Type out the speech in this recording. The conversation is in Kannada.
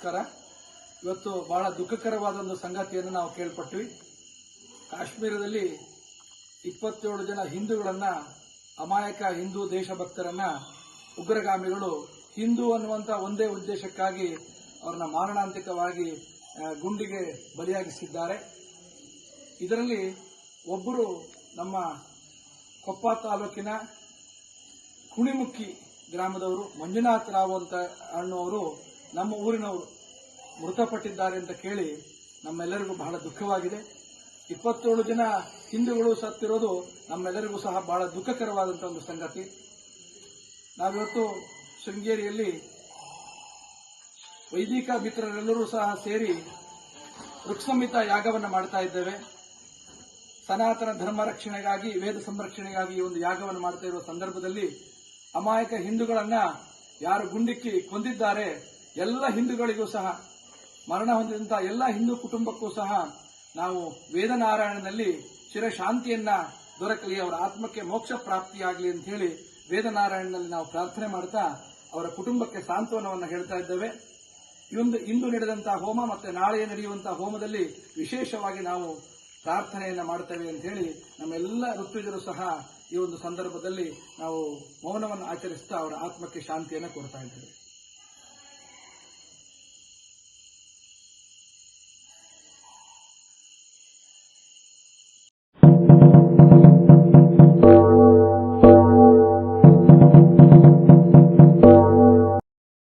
ನಮಸ್ಕಾರ ಇವತ್ತು ಬಹಳ ದುಃಖಕರವಾದ ಒಂದು ಸಂಗತಿಯನ್ನು ನಾವು ಕೇಳ್ಪಟ್ವಿ. ಕಾಶ್ಮೀರದಲ್ಲಿ ಇಪ್ಪತ್ತೇಳು ಜನ ಹಿಂದೂಗಳನ್ನ, ಅಮಾಯಕ ಹಿಂದೂ ದೇಶಭಕ್ತರನ್ನ, ಉಗ್ರಗಾಮಿಗಳು ಹಿಂದೂ ಅನ್ನುವಂತ ಒಂದೇ ಉದ್ದೇಶಕ್ಕಾಗಿ ಅವರನ್ನ ಮಾರಣಾಂತಿಕವಾಗಿ ಗುಂಡಿಗೆ ಬಲಿಯಾಗಿಸಿದ್ದಾರೆ. ಇದರಲ್ಲಿ ಒಬ್ಬರು ನಮ್ಮ ಕೊಪ್ಪ ತಾಲೂಕಿನ ಕುಣಿಮುಖಿ ಗ್ರಾಮದವರು ಮಂಜುನಾಥ್ ರಾವ್ ಅಂತ ಅನ್ನುವರು ನಮ್ಮ ಊರಿನವರು ಮೃತಪಟ್ಟಿದ್ದಾರೆ ಅಂತ ಕೇಳಿ ನಮ್ಮೆಲ್ಲರಿಗೂ ಬಹಳ ದುಃಖವಾಗಿದೆ. ಇಪ್ಪತ್ತೇಳು ಜನ ಹಿಂದೂಗಳು ಸತ್ತಿರೋದು ನಮ್ಮೆಲ್ಲರಿಗೂ ಸಹ ಬಹಳ ದುಃಖಕರವಾದಂತಹ ಒಂದು ಸಂಗತಿ. ನಾವಿವತ್ತು ಶೃಂಗೇರಿಯಲ್ಲಿ ವೈದಿಕ ಮಿತ್ರರೆಲ್ಲರೂ ಸಹ ಸೇರಿ ವೃಕ್ಷಸಂಹಿತ ಯಾಗವನ್ನು ಮಾಡ್ತಾ ಇದ್ದೇವೆ. ಸನಾತನ ಧರ್ಮ ರಕ್ಷಣೆಗಾಗಿ, ವೇದ ಸಂರಕ್ಷಣೆಗಾಗಿ ಈ ಒಂದು ಯಾಗವನ್ನು ಮಾಡ್ತಾ ಇರುವ ಸಂದರ್ಭದಲ್ಲಿ ಅಮಾಯಕ ಹಿಂದೂಗಳನ್ನ ಯಾರು ಗುಂಡಿಕ್ಕಿ ಕೊಂದಿದ್ದಾರೆ ಎಲ್ಲ ಹಿಂದೂಗಳಿಗೂ ಸಹ, ಮರಣ ಹೊಂದಿದಂತಹ ಎಲ್ಲ ಹಿಂದೂ ಕುಟುಂಬಕ್ಕೂ ಸಹ ನಾವು ವೇದನಾರಾಯಣನಲ್ಲಿ ಚಿರಶಾಂತಿಯನ್ನ ದೊರಕಲಿ, ಅವರ ಆತ್ಮಕ್ಕೆ ಮೋಕ್ಷ ಪ್ರಾಪ್ತಿಯಾಗಲಿ ಅಂತ ಹೇಳಿ ವೇದನಾರಾಯಣನಲ್ಲಿ ನಾವು ಪ್ರಾರ್ಥನೆ ಮಾಡ್ತಾ ಅವರ ಕುಟುಂಬಕ್ಕೆ ಸಾಂತ್ವನವನ್ನು ಹೇಳ್ತಾ ಇದ್ದೇವೆ. ಇಂದು ಇಂದು ನಡೆದಂತಹ ಹೋಮ ಮತ್ತೆ ನಾಳೆ ನಡೆಯುವಂತಹ ಹೋಮದಲ್ಲಿ ವಿಶೇಷವಾಗಿ ನಾವು ಪ್ರಾರ್ಥನೆಯನ್ನು ಮಾಡ್ತೇವೆ ಅಂತ ಹೇಳಿ ನಮ್ಮೆಲ್ಲ ಋತ್ವಿಜರು ಸಹ ಈ ಒಂದು ಸಂದರ್ಭದಲ್ಲಿ ನಾವು ಮೌನವನ್ನು ಆಚರಿಸ್ತಾ ಅವರ ಆತ್ಮಕ್ಕೆ ಶಾಂತಿಯನ್ನು ಕೊಡ್ತಾ ಇದ್ದೇವೆ.